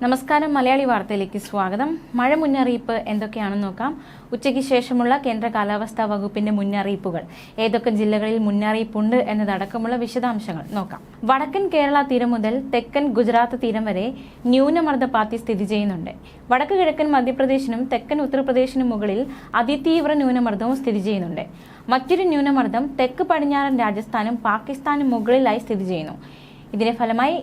നമസ്കാരം മലയാളി വാർത്തയിലേക്ക് സ്വാഗതം. മഴ മുന്നറിയിപ്പ് എന്തൊക്കെയാണെന്ന് നോക്കാം. ഉച്ചയ്ക്ക് ശേഷമുള്ള കേന്ദ്ര കാലാവസ്ഥാ വകുപ്പിന്റെ മുന്നറിയിപ്പുകൾ. ഏതൊക്കെ ജില്ലകളിൽ മുന്നറിയിപ്പുണ്ട് എന്നതടക്കമുള്ള വിശദാംശങ്ങൾ നോക്കാം. വടക്കൻ കേരള തീരം മുതൽ തെക്കൻ ഗുജറാത്ത് തീരം വരെ ന്യൂനമർദ്ദപാത്തി സ്ഥിതി ചെയ്യുന്നുണ്ട്. വടക്ക് കിഴക്കൻ മധ്യപ്രദേശിനും തെക്കൻ ഉത്തർപ്രദേശിനും മുകളിൽ അതിതീവ്ര ന്യൂനമർദ്ദവും സ്ഥിതി ചെയ്യുന്നുണ്ട്. മറ്റൊരു ന്യൂനമർദ്ദം തെക്ക് പടിഞ്ഞാറൻ രാജസ്ഥാനും പാകിസ്ഥാനും മുകളിലായി സ്ഥിതി ചെയ്യുന്നു. ഇതിന്റെ ഫലമായി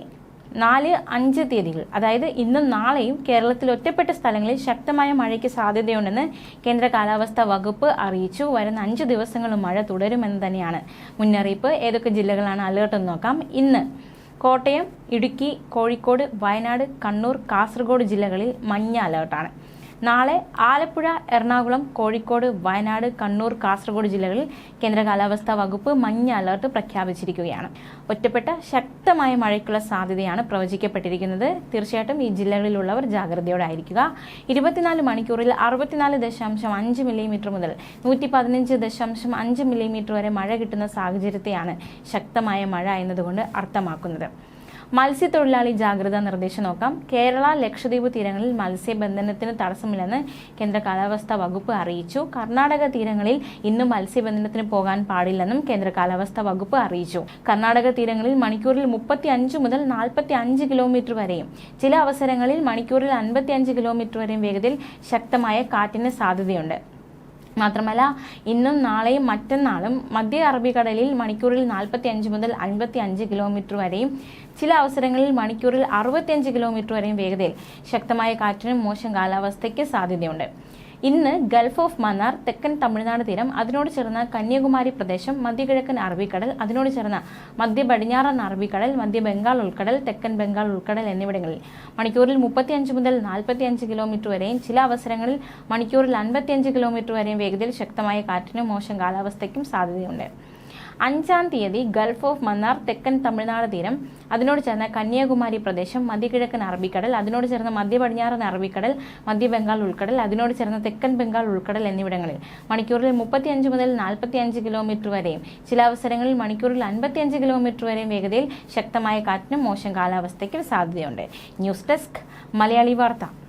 നാല് അഞ്ച് തീയതികൾ. അതായത് ഇന്നും നാളെയും കേരളത്തിൽ ഒറ്റപ്പെട്ട സ്ഥലങ്ങളിൽ ശക്തമായ മഴയ്ക്ക് സാധ്യതയുണ്ടെന്ന് കേന്ദ്ര കാലാവസ്ഥാ വകുപ്പ് അറിയിച്ചു. വരുന്ന അഞ്ച് ദിവസങ്ങളും മഴ തുടരുമെന്ന് തന്നെയാണ് മുന്നറിയിപ്പ്. ഏതൊക്കെ ജില്ലകളാണ് അലേർട്ട് എന്ന് നോക്കാം. ഇന്ന് കോട്ടയം ഇടുക്കി കോഴിക്കോട് വയനാട് കണ്ണൂർ കാസർഗോഡ് ജില്ലകളിൽ മഞ്ഞ അലേർട്ടാണ്. നാളെ ആലപ്പുഴ എറണാകുളം കോഴിക്കോട് വയനാട് കണ്ണൂർ കാസർഗോഡ് ജില്ലകളിൽ കേന്ദ്ര കാലാവസ്ഥാ വകുപ്പ് മഞ്ഞ അലർട്ട് പ്രഖ്യാപിച്ചിരിക്കുകയാണ്. ഒറ്റപ്പെട്ട ശക്തമായ മഴയ്ക്കുള്ള സാധ്യതയാണ് പ്രവചിക്കപ്പെട്ടിരിക്കുന്നത്. തീർച്ചയായിട്ടും ഈ ജില്ലകളിലുള്ളവർ ജാഗ്രതയോടെ ആയിരിക്കുക ഇരുപത്തിനാല് മണിക്കൂറിൽ അറുപത്തിനാല് ദശാംശം അഞ്ച് മില്ലിമീറ്റർ മുതൽ നൂറ്റി പതിനഞ്ച് ദശാംശം അഞ്ച് മില്ലിമീറ്റർ വരെ മഴ കിട്ടുന്ന സാഹചര്യത്തെയാണ് ശക്തമായ മഴ എന്നതുകൊണ്ട് അർത്ഥമാക്കുന്നത്. മത്സ്യത്തൊഴിലാളി ജാഗ്രതാ നിർദ്ദേശം നോക്കാം. കേരള ലക്ഷദ്വീപ് തീരങ്ങളിൽ മത്സ്യബന്ധനത്തിന് തടസ്സമില്ലെന്ന് കേന്ദ്ര കാലാവസ്ഥാ വകുപ്പ് അറിയിച്ചു. കർണാടക തീരങ്ങളിൽ ഇന്നും മത്സ്യബന്ധനത്തിന് പോകാൻ പാടില്ലെന്നും കേന്ദ്ര കാലാവസ്ഥാ വകുപ്പ് അറിയിച്ചു. കർണാടക തീരങ്ങളിൽ മണിക്കൂറിൽ മുപ്പത്തി മുതൽ നാൽപ്പത്തി അഞ്ച് കിലോമീറ്റർ വരെയും ചില അവസരങ്ങളിൽ മണിക്കൂറിൽ അൻപത്തി കിലോമീറ്റർ വരെയും വേഗതയിൽ ശക്തമായ കാറ്റിന് സാധ്യതയുണ്ട്. മാത്രമല്ല ഇന്നും നാളെയും മറ്റന്നാളും മധ്യ അറബിക്കടലിൽ മണിക്കൂറിൽ നാൽപ്പത്തി അഞ്ച് മുതൽ അൻപത്തി അഞ്ച് കിലോമീറ്റർ വരെയും ചില അവസരങ്ങളിൽ മണിക്കൂറിൽ അറുപത്തിയഞ്ച് കിലോമീറ്റർ വരെയും വേഗതയിൽ ശക്തമായ കാറ്റിനും മോശം കാലാവസ്ഥയ്ക്ക് സാധ്യതയുണ്ട്. ഇന്ന് ഗൾഫ് ഓഫ് മന്നാർ തെക്കൻ തമിഴ്നാട് തീരം അതിനോട് ചേർന്ന കന്യാകുമാരി പ്രദേശം മധ്യകിഴക്കൻ അറബിക്കടൽ അതിനോട് ചേർന്ന മധ്യ പടിഞ്ഞാറൻ അറബിക്കടൽ മധ്യ ബംഗാൾ ഉൾക്കടൽ തെക്കൻ ബംഗാൾ ഉൾക്കടൽ എന്നിവിടങ്ങളിൽ. മണിക്കൂറിൽ മുപ്പത്തിയഞ്ച് മുതൽ നാൽപ്പത്തിയഞ്ച് കിലോമീറ്റർ വരെയും ചില അവസരങ്ങളിൽ മണിക്കൂറിൽ അൻപത്തിയഞ്ച് കിലോമീറ്റർ വരെയും വേഗതയിൽ ശക്തമായ കാറ്റിനും മോശം കാലാവസ്ഥയ്ക്കും സാധ്യതയുണ്ട്. അഞ്ചാം തീയതി ഗൾഫ് ഓഫ് മന്നാർ തെക്കൻ തമിഴ്നാട് തീരം. അതിനോട് ചേർന്ന കന്യാകുമാരി പ്രദേശം മധ്യകിഴക്കൻ അറബിക്കടൽ അതിനോട് ചേർന്ന മധ്യ പടിഞ്ഞാറൻ അറബിക്കടൽ മധ്യ ബംഗാൾ ഉൾക്കടൽ അതിനോട് ചേർന്ന തെക്കൻ ബംഗാൾ ഉൾക്കടൽ എന്നിവിടങ്ങളിൽ മണിക്കൂറിൽ മുപ്പത്തിയഞ്ച് മുതൽ നാൽപ്പത്തിയഞ്ച് കിലോമീറ്റർ വരെയും ചില അവസരങ്ങളിൽ മണിക്കൂറിൽ അൻപത്തിയഞ്ച് കിലോമീറ്റർ വരെയും വേഗതയിൽ ശക്തമായ കാറ്റിനും മോശം കാലാവസ്ഥയ്ക്കും സാധ്യതയുണ്ട്. ന്യൂസ് ഡെസ്ക് മലയാളി വാർത്ത.